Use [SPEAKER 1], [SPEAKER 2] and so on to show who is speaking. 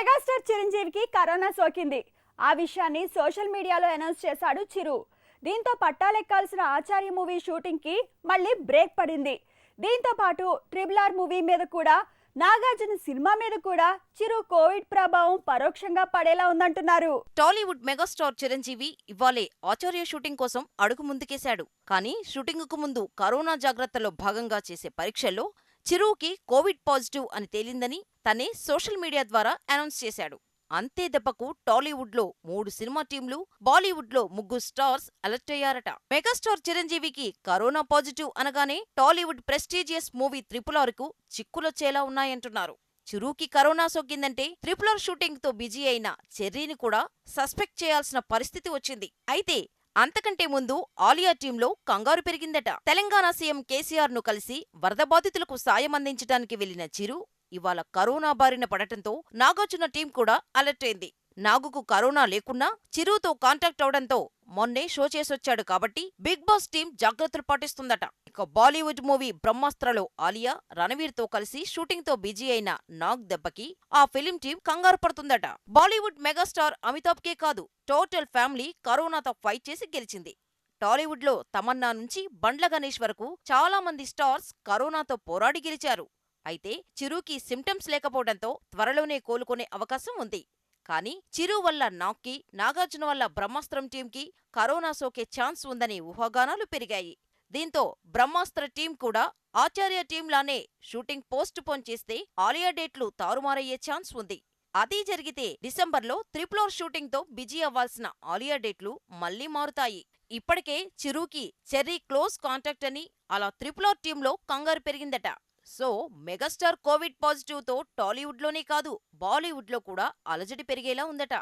[SPEAKER 1] Megastar చిరంజీవికి corona సోకింది. ఆ విషయాన్ని సోషల్ మీడియాలో అనౌన్స్ చేశాడు చిరు. దీంతో పట్టాలెక్కాల్సిన ఆచార్య మూవీ షూటింగ్కి మళ్ళీ బ్రేక్ పడింది. దీంతో పాటు ట్రిబుల్ ఆర్ మూవీ మీద కూడా నాగార్జున సినిమా మీద కూడా చిరు కోవిడ్ ప్రభావం పరోక్షంగా పడేలా ఉందంటున్నారు.
[SPEAKER 2] టాలీవుడ్ మెగాస్టార్ చిరంజీవి ఇవ్వాలే ఆచార్య షూటింగ్ కోసం అడుగు ముందుకేశాడు. కానీ షూటింగుకు ముందు కరోనా జాగ్రత్తలో భాగంగా చేసే పరీక్షల్లో చిరువుకి కోవిడ్ పాజిటివ్ అని తేలిందని తనే సోషల్ మీడియా ద్వారా అనౌన్స్ చేశాడు. అంతే దెబ్బకు టాలీవుడ్లో మూడు సినిమా టీంలు బాలీవుడ్లో ముగ్గురు స్టార్స్ అలర్ట్ అయ్యారట. మెగాస్టార్ చిరంజీవికి కరోనా పాజిటివ్ అనగానే టాలీవుడ్ ప్రెస్టీజియస్ మూవీ త్రిపులార్కు చిక్కులొచ్చేలా ఉన్నాయంటున్నారు. చిరుకి కరోనా సోకిందంటే త్రిపులర్ షూటింగ్తో బిజీ అయిన చెర్రీని కూడా సస్పెక్ట్ చేయాల్సిన పరిస్థితి వచ్చింది. అయితే అంతకంటే ముందు ఆలియా టీంలో కంగారు పెరిగిందట. తెలంగాణ సీఎం కేసీఆర్ను కలిసి వరద బాధితులకు సాయం అందించడానికి వెళ్ళిన చిరు ఇవాళ కరోనా బారిన పడటంతో నాగార్జున టీం కూడా అలర్ట్ అయింది. నాగుకు కరోనా లేకున్నా చిరుతో కాంటాక్ట్ అవడంతో మొన్నే షో చేసొచ్చాడు కాబట్టి బిగ్ బాస్ టీం జాగ్రత్తలు పాటిస్తుందట. ఇక బాలీవుడ్ మూవీ బ్రహ్మాస్త్రలో ఆలియా రణవీర్తో కలిసి షూటింగ్తో బిజీ అయిన నాగ్ దెబ్బకి ఆ ఫిలిం టీం కంగారు పడుతుందట. బాలీవుడ్ మెగాస్టార్ అమితాబ్కే కాదు టోటల్ ఫ్యామిలీ కరోనాతో ఫైట్ చేసి గెలిచింది. టాలీవుడ్లో తమన్నా నుంచి బండ్ల గణేష్ వరకు చాలా మంది స్టార్స్ కరోనాతో పోరాడి గెలిచారు. అయితే చిరుకి సిమ్టమ్స్ లేకపోవడంతో త్వరలోనే కోలుకునే అవకాశం ఉంది. కానీ చిరు వల్ల నాక్కి నాగార్జున వల్ల బ్రహ్మాస్త్రం టీంకి కరోనా సోకే ఛాన్స్ ఉందని ఊహాగానాలు పెరిగాయి. దీంతో బ్రహ్మాస్త్ర టీం కూడా ఆచార్య టీంలానే షూటింగ్ పోస్ట్ పోన్ చేస్తే ఆలియా డేట్లు తారుమారయ్యే ఛాన్స్ ఉంది. అది జరిగితే డిసెంబర్లో త్రిపులోర్ షూటింగ్తో బిజీ అవ్వాల్సిన ఆలియా డేట్లు మళ్ళీ మారుతాయి. ఇప్పటికే చిరుకి చెర్రీ క్లోజ్ కాంటాక్ట్ అని అలా త్రిపులోర్ టీంలో కంగారు పెరిగిందట. సో మెగాస్టార్ కోవిడ్ పాజిటివ్తో కాదు బాలీవుడ్లో కూడా అలజడి పెరిగేలా ఉందట.